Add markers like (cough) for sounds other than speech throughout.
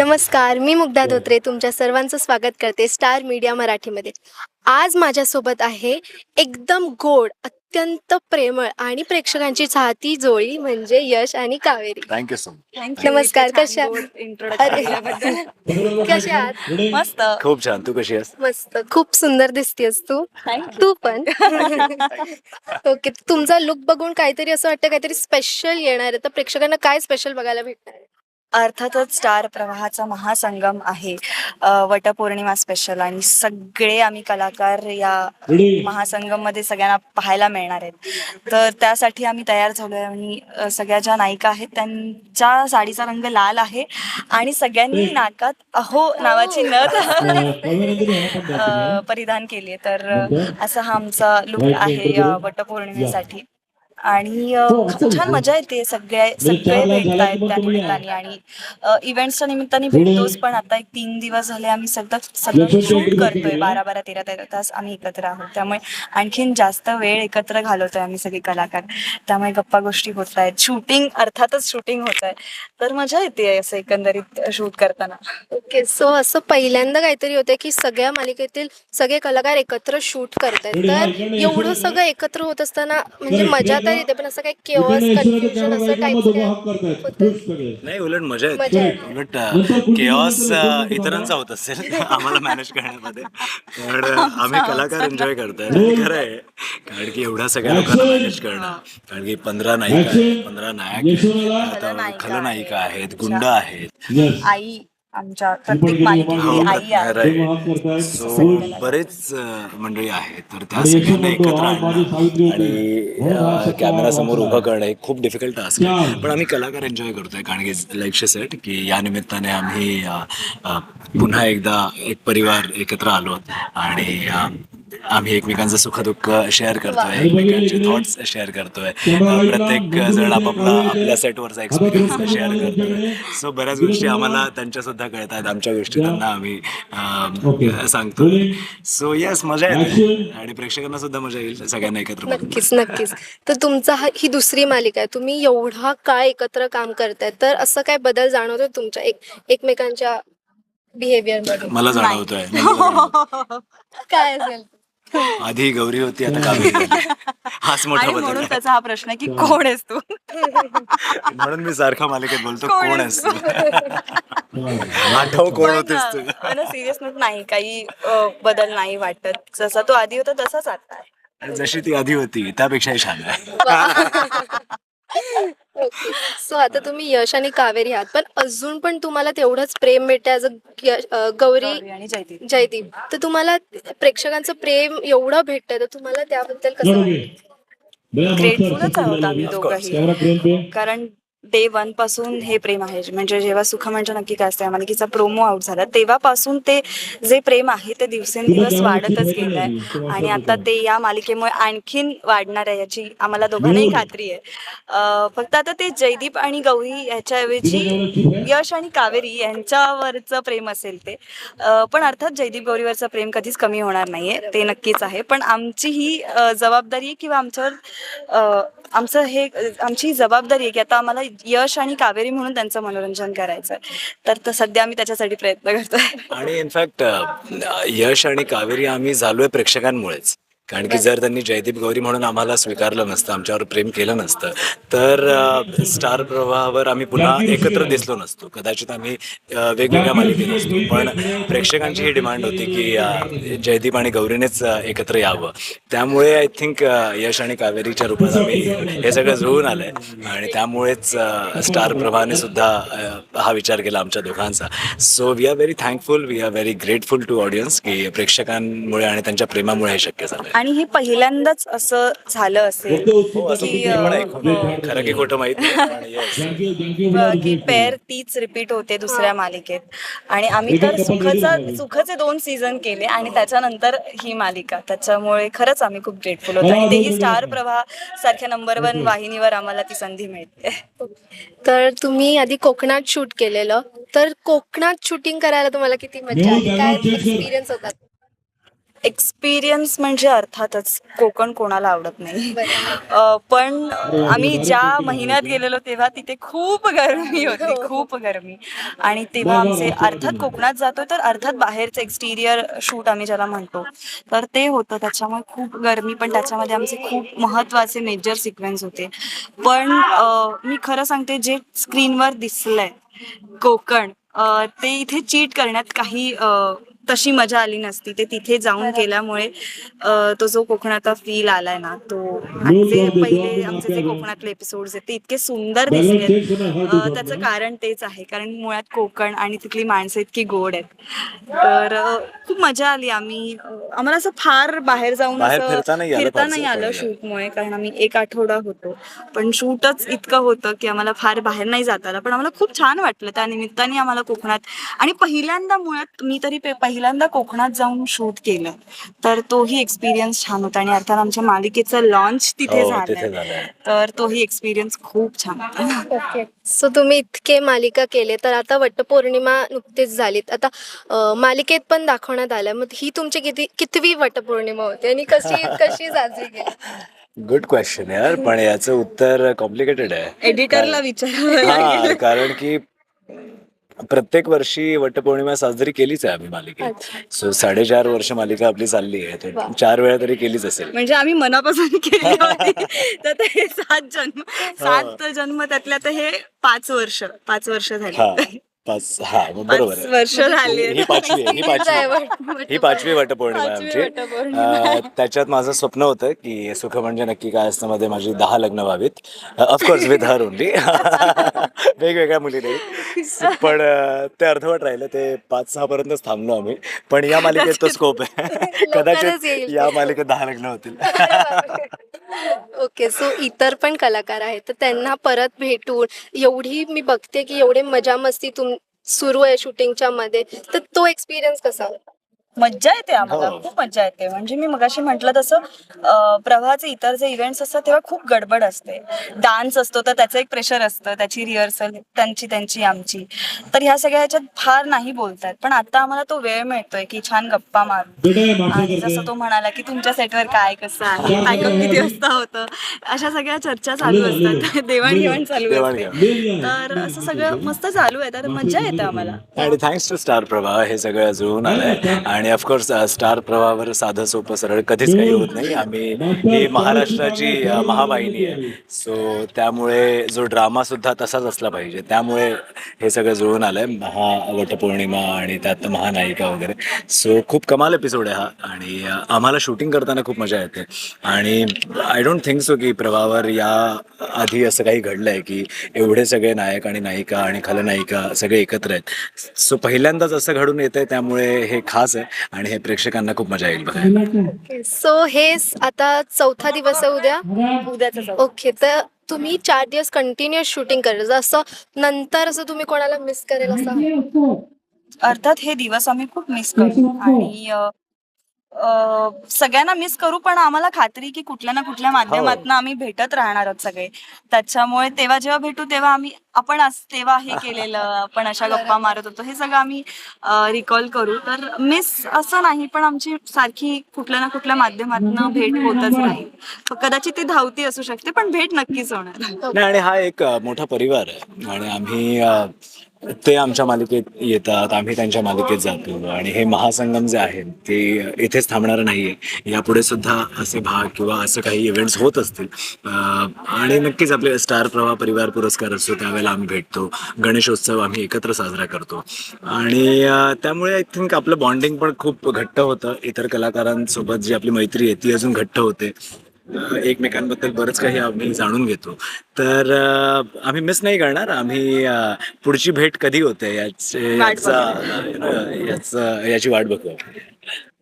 नमस्कार मी मुग्धा धोत्रे तुमच्या सर्वांचं स्वागत करते स्टार मीडिया मराठीमध्ये. आज माझ्यासोबत आहे एकदम गोड अत्यंत प्रेमळ आणि प्रेक्षकांची चाहती जोडी म्हणजे यश आणि कावेरी. थँक्यू सो मच नमस्कार, कशा- अरे. (laughs) कशा आहात? मस्त. खूप छान. तू कशी आहेस? मस्त. खूप सुंदर दिसतेस तू. तू पण. (laughs) ओके तुमचा लुक बघून काहीतरी असं वाटतं काहीतरी स्पेशल येणार आहे. तर प्रेक्षकांना काय स्पेशल बघायला भेटणार आहे? अर्थातच स्टार प्रवाहाचा महासंगम आहे. अ, वटपौर्णिमा स्पेशल आणि सगळे आम्ही कलाकार या महासंगममध्ये सगळ्यांना पाहायला मिळणार आहेत. तर त्यासाठी आम्ही तयार झालोय आणि अ, सगळ्या ज्या नायिका आहेत त्यांच्या साडीचा रंग लाल आहे आणि सगळ्यांनी नाकात अहो नावाची नथ अ, परिधान केली आहे. तर अ, असा हा आमचा लुक आहे अ, वटपौर्णिमेसाठी. आणि अ, छान मजा येते सगळे सगळे भेटत आहेत त्या निमित्ताने आणि इव्हेंट्सच्या निमित्ताने भेटतोच पण आता एक तीन दिवस झाले आम्ही सतत सगळं शूट करतोय. बारा बारा तेरा तेरा तास आम्ही एकत्र आहोत. त्यामुळे आणखीन जास्त वेळ एकत्र घालवतोय आम्ही सगळे कलाकार. त्यामुळे गप्पा गोष्टी होत आहेत शूटिंग अर्थातच शूटिंग होत आहे तर मजा येते असं एकंदरीत शूट करताना. ओके सो असं पहिल्यांदा काहीतरी होतं की सगळ्या मालिकेतील सगळे कलाकार एकत्र शूट करतायत. तर एवढं सगळं एकत्र होत असताना म्हणजे मजा तर येते पण असं काही केओस कन्फ्युजन असं टाईप नाही उलट मजा येते. उलट केऑस इतरांचा होत असेल आम्हाला मॅनेज करण्यामध्ये. पण अ, आम्ही कलाकार एन्जॉय करतोय. आणि खरं आहे. कारण की एवढ्या सगळ्या लोकांना मॅनेज करणं. कारण की पंधरा नायिका पंधरा नायक आहेत. आता खलनायिका खलनायिका आहेत. आहेत गुंड आहेत. आई. आमच्या प्रत्येक मालिकेची आई आहे. सो बरेच मंडळी आहेत. तर त्या सगळ्यांना एकत्र आणणं आणि कॅमेरा समोर उभं करणं हे खूप डिफिकल्ट टास्क आहे. पण आम्ही कलाकार एन्जॉय करतोय कारण की लाईक सेट की या निमित्ताने आम्ही पुन्हा एकदा एक परिवार एकत्र आलो. आणि आम्ही एकमेकांचं सुखदुःख शेअर करतोय एकमेकांचे थॉट्स शेअर करतोय. प्रत्येक जण आपापला आपल्या सेटवरचा एक्सपिरियन्स शेअर करतोय. सो बऱ्याच गोष्टी आम्हाला त्यांच्या सुद्धा कळत आहेत आमच्या गोष्टी त्यांना आम्ही सांगतो. सो येस मजा येते. आणि प्रेक्षकांना सुद्धा मजा येईल सगळ्यांना एकत्र. नक्कीच नक्कीच. तर तुमचा हा ही दुसरी मालिका आहे. तुम्ही एवढा काळ एकत्र काम करताय? तर असं काय बदल जाणवतोय तुमच्या एक एकमेकांच्या बिहेवियरमध्ये मला जाणवतोय. मला जाणवतोय. (laughs) काय असेल? (laughs) आधी गौरी होती आता कावेरी झाली. हाच मोठा आणि बदल म्हणून आहे. त्याचा हा प्रश्न आहे की कोण आहेस तू? (laughs) म्हणून मी सारखा मालिकेत बोलतो कोण कोण आहेस आहेस (laughs) आठव कोण होतेस तू? सिरियसनेस नाही काही अ, बदल नाही वाटत. जसा तो आधी होता तसाच आता आहे. जशी ती आधी होती त्यापेक्षाही छान आहे. सो आता तुम्ही यश आणि कावेरी आहात. पण अजून पण तुम्हाला तेवढंच प्रेम मिळते ॲज अ गौरी गौरी आणि जयदीप. जयदीप. तर तुम्हाला प्रेक्षकांचं प्रेम एवढं भेटतंय. तर तुम्हाला त्याबद्दल कसं वाटतं ग्रेटफुलच आहोत आम्ही. दोघंही. कारण डे वनपासून हे प्रेम आहे. म्हणजे जेव्हा सुख म्हणजे नक्की काय असतं? मालिकेचा प्रोमो आउट झाला. तेव्हापासून ते जे प्रेम आहे ते दिवसेंदिवस वाढतच गेलंय. आणि आता ते या मालिकेमुळे आणखीन वाढणार आहे याची आम्हाला दोघांनाही खात्री आहे. फक्त आता ते जयदीप आणि गौरी ह्याच्याऐवजी यश आणि कावेरी यांच्यावरचं प्रेम असेल ते. पण अर्थात जयदीप गौरीवरचं प्रेम कधीच कमी होणार नाहीये. ते नक्कीच आहे. पण आमची ही जबाबदारी आहे किंवा आमच्यावर आमचं हे आमची जबाबदारी आहे की आता आम्हाला यश आणि कावेरी म्हणून त्यांचं मनोरंजन करायचं तर त- सध्या आम्ही त्याच्यासाठी प्रयत्न करतोय. आणि इनफॅक्ट यश आणि कावेरी आम्ही झालोय प्रेक्षकांमुळेच. कारण की जर त्यांनी जयदीप गौरी म्हणून आम्हाला स्वीकारलं नसतं आमच्यावर प्रेम केलं नसतं तर अ, स्टार प्रवाहावर आम्ही पुन्हा एकत्र दिसलो नसतो. कदाचित आम्ही अ, वेगवेगळ्या मालिकेत असतो पण प्रेक्षकांची ही डिमांड होती की अ, जयदीप आणि गौरीनेच अ, एकत्र यावं. त्यामुळे आय थिंक यश आणि कावेरीच्या रूपात आम्ही हे सगळं जुळून आलंय. आणि त्यामुळेच अ, स्टार प्रवाहाने सुद्धा अ, हा विचार केला आमच्या दोघांचा. So we are very thankful we are very grateful to audience की प्रेक्षकांमुळे आणि त्यांच्या प्रेमामुळे हे शक्य झालंय. आणि हे पहिल्यांदाच असं झालं असेल. असं की खरं खोटं माहीत पेअर (laughs) तीच रिपीट होते दुसऱ्या मालिकेत. आणि आम्ही तर सुखाचा सुखाचे दोन सीझन केले आणि त्याच्यानंतर ही मालिका. त्याच्यामुळे खरंच आम्ही खूप ग्रेटफुल होतो. आणि तेही स्टार प्रवाह सारख्या नंबर वन वाहिनीवर आम्हाला ती संधी मिळते. तर तुम्ही आधी कोकणात शूट केलेलं. तर कोकणात शूटिंग करायला तुम्हाला किती मजा आली? काय एक्सपिरियन्स होता? एक्सपिरियन्स म्हणजे अर्थातच कोकण कोणाला आवडत नाही. अ, पण आम्ही ज्या महिन्यात गेलेलो तेव्हा तिथे खूप गरमी होती खूप गरमी. आणि तेव्हा आमचे अर्थात कोकणात जातो तर अर्थात बाहेरचं एक्सटिरियर शूट आम्ही ज्याला म्हणतो तर ते होतं. त्याच्यामुळे खूप गरमी पण त्याच्यामध्ये आमचे खूप महत्त्वाचे मेजर सिक्वेन्स होते. पण अ, मी खरं सांगते जे स्क्रीनवर दिसलंय कोकण अ, ते इथे चीट करण्यात काही अ, तशी मजा आली नसती. ते तिथे जाऊन केल्यामुळे तो जो कोकणाचा फील आलाय ना तो आणि जे पहिले आमचे जे कोकणातले एपिसोड आहेत ते इतके सुंदर दिसले त्याचं कारण तेच आहे. कारण मुळात कोकण आणि तिथली माणसं इतकी गोड आहेत. तर खूप मजा आली आम्ही. आम्हाला असं फार बाहेर जाऊन असं फिरता नाही आलं. शूटमुळे कारण आम्ही एक आठवडा होतो. पण शूटच इतकं होतं की आम्हाला फार बाहेर नाही जाता आलं. पण आम्हाला खूप छान वाटलं त्या निमित्ताने आम्हाला कोकणात. आणि पहिल्यांदा मुळात मी तरी पे- पहिल्यांदा कोकणात जाऊन शूट केलं तर तोही एक्सपिरियन्स छान होता. आणि अर्थात आमच्या मालिकेचं लॉन्च तिथे हो, तिथे झालं झालंय. तर तोही एक्सपिरियन्स खूप छान होता. ओके सो तुम्ही इतके मालिका केले तर आता वटपौर्णिमा नुकतीच झालीत. आता अं, मालिकेत पण दाखवण्यात आलं. मग ही तुमची किती कितवी वटपौर्णिमा होती? आणि कशी कशी साजरी केली? गुड क्वेश्चन यार. पण याचं उत्तर कॉम्प्लिकेटेड आहे. एडिटरला विचारावं हा लागेल कारण की प्रत्येक वर्षी वटपौर्णिमा साजरी केलीच आहे आम्ही मालिकेत. सो साडेचार वर्ष मालिका आपली चालली आहे. तर. चार वेळा तरी केलीच असेल. म्हणजे आम्ही मनापासून केली होती. (laughs) तर ते हे सात जन्म सात जन्म त्यातल्या तर हे पाच वर्ष पाच वर्ष झाली. पाच हा मग बरोबर पाच आहे. वर्ष झाली. ही पाचवी आहे ही (laughs) पाचवी. ही पाचवी वटपौर्णिमा आहे पाचवी आमची. वटपौर्णिमा. अं, त्याच्यात माझं स्वप्न होतं की सुख म्हणजे नक्की काय असतं मध्ये माझी दहा लग्न व्हावीत. Of course with her only वेगवेगळ्या मुली नाही पण अं, ते अर्धवट राहिलं ते पाच सहा पर्यंतच थांबलो आम्ही. पण या मालिकेत तो स्कोप आहे. (laughs) लवकरच कदाचित येईल. या. मालिकेत दहा लग्न होतील. (laughs) ओके सो इतर पण कलाकार आहेत तर त्यांना परत भेटून एवढी मी बघते की एवढे मजा मस्ती तुम सुरू आहे शूटिंगच्या मध्ये. तर तो एक्सपिरियन्स कसा होता? मज्जा येते आम्हाला. हो. खूप मज्जा येते. म्हणजे मी मगाशी म्हटलं तसं प्रवाहाचे इतर जे इव्हेंट्स असतात तेव्हा खूप गडबड असते. डान्स असतो तर त्याचं एक प्रेशर असतं. त्याची रिहर्सल त्यांची त्यांची आमची. तर ह्या सगळ्या ह्याच्यात फार नाही बोलतात पण आता आम्हाला तो वेळ मिळतोय की छान गप्पा मारू. आणि जसं तो म्हणाला की तुमच्या सेटवर काय कसं आहे पॅकअप किती वाजता होतं अशा सगळ्या चर्चा चालू असतात. देवाणघेवाण चालू असते. तर असं सगळं मस्त चालू आहे. तर मज्जा येते आम्हाला. आणि थँक्स टू स्टार प्रवाह हे सगळं जुळून आलंय आणि ऑफकोर्स स्टार uh, प्रवाहावर साधं सोपं सरळ कधीच काही होत नाही. आम्ही ही महाराष्ट्राची uh, महावाहिनी आहे. सो त्यामुळे जो ड्रामा सुद्धा तसाच असला पाहिजे. त्यामुळे हे सगळं जुळून आलंय. महा वटपौर्णिमा आणि त्यात महानायिका वगैरे. सो खूप कमाल एपिसोड आहे हा. आणि uh, आम्हाला शूटिंग करताना खूप मजा येते. आणि आय डोंट थिंक सो की प्रवाहावर या आधी असं काही घडलंय की एवढे सगळे नायक आणि नायिका आणि खलनायिका सगळे एकत्र आहेत. सो पहिल्यांदाच असं घडून येतंय. त्यामुळे हे खास आहे. आणि हे प्रेक्षकांना खूप मजा येईल बघायला. सो हे आता चौथा दिवस आहे उद्या. उद्याच ओके तर तुम्ही चार दिवस कंटिन्युअस शूटिंग करायचं असं नंतर असं तुम्ही कोणाला मिस करेल असं? अर्थात हे दिवस आम्ही खूप मिस करू आणि सगळ्यांना मिस करू पण आम्हाला खात्री की कुठल्या ना कुठल्या माध्यमातून आम्ही भेटत राहणार आहोत सगळे. त्याच्यामुळे तेव्हा जेव्हा भेटू तेव्हा आम्ही आपण आज तेव्हा हे केलेलं आपण अशा (laughs) गप्पा मारत होतो. हे सगळं आम्ही रिकॉल करू. तर मिस असं नाही पण आमची सारखी कुठल्या ना कुठल्या माध्यमातून भेट होतच राहील कदाचित ती धावती असू शकते पण भेट नक्कीच होणार. नाही आणि हा एक मोठा परिवार आहे. आणि आम्ही ते आमच्या मालिकेत येतात आम्ही त्यांच्या मालिकेत जातो आणि हे महासंगम जे आहे ते इथेच थांबणार नाहीये. यापुढे सुद्धा असे भाग किंवा असं काही इव्हेंट्स होत असतील. आणि नक्कीच आपले स्टार प्रवाह परिवार पुरस्कार असतो त्यावेळेला आम्ही भेटतो. गणेशोत्सव आम्ही एकत्र साजरा करतो. आणि त्यामुळे आय थिंक आपलं बॉन्डिंग पण खूप घट्ट होतं. इतर कलाकारांसोबत जी आपली मैत्री आहे ती अजून घट्ट होते. एकमेकांबद्दल बरंच काही आम्ही जाणून घेतो. तर आम्ही मिस नाही करणार. आम्ही पुढची भेट कधी होते याची वाट बघू.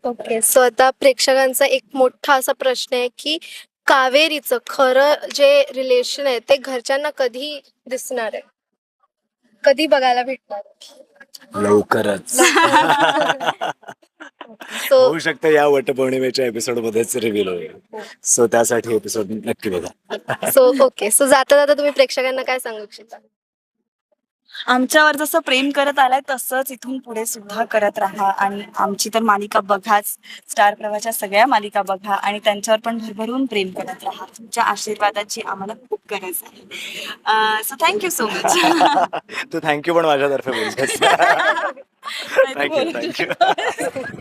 ओके. सो आता प्रेक्षकांचा एक मोठा असा प्रश्न आहे की कावेरीचं खरं जे रिलेशन आहे ते घरच्यांना कधी दिसणार आहे? कधी बघायला भेटणार लवकरच. (laughs) (laughs) सो होऊ शकतं या वटपौर्णिमेच्या एपिसोड मध्येच रिव्हील होईल. सो त्यासाठी एपिसोड नक्की बघा. सो ओके सो जाता जाता तुम्ही प्रेक्षकांना काय सांगू इच्छिता? आमच्यावर जसं प्रेम करत आलाय तसंच इथून पुढे सुद्धा करत राहा. आणि आमची तर मालिका बघाच. स्टार प्रवाहच्या सगळ्या मालिका बघा. आणि त्यांच्यावर पण भरभरून प्रेम करत राहा. तुमच्या आशीर्वादाची आम्हाला खूप गरज आहे. So thank you so much Tu thank you पण माझ्यातर्फे बोलतेस. (laughs) Thank you thank you (laughs) (laughs)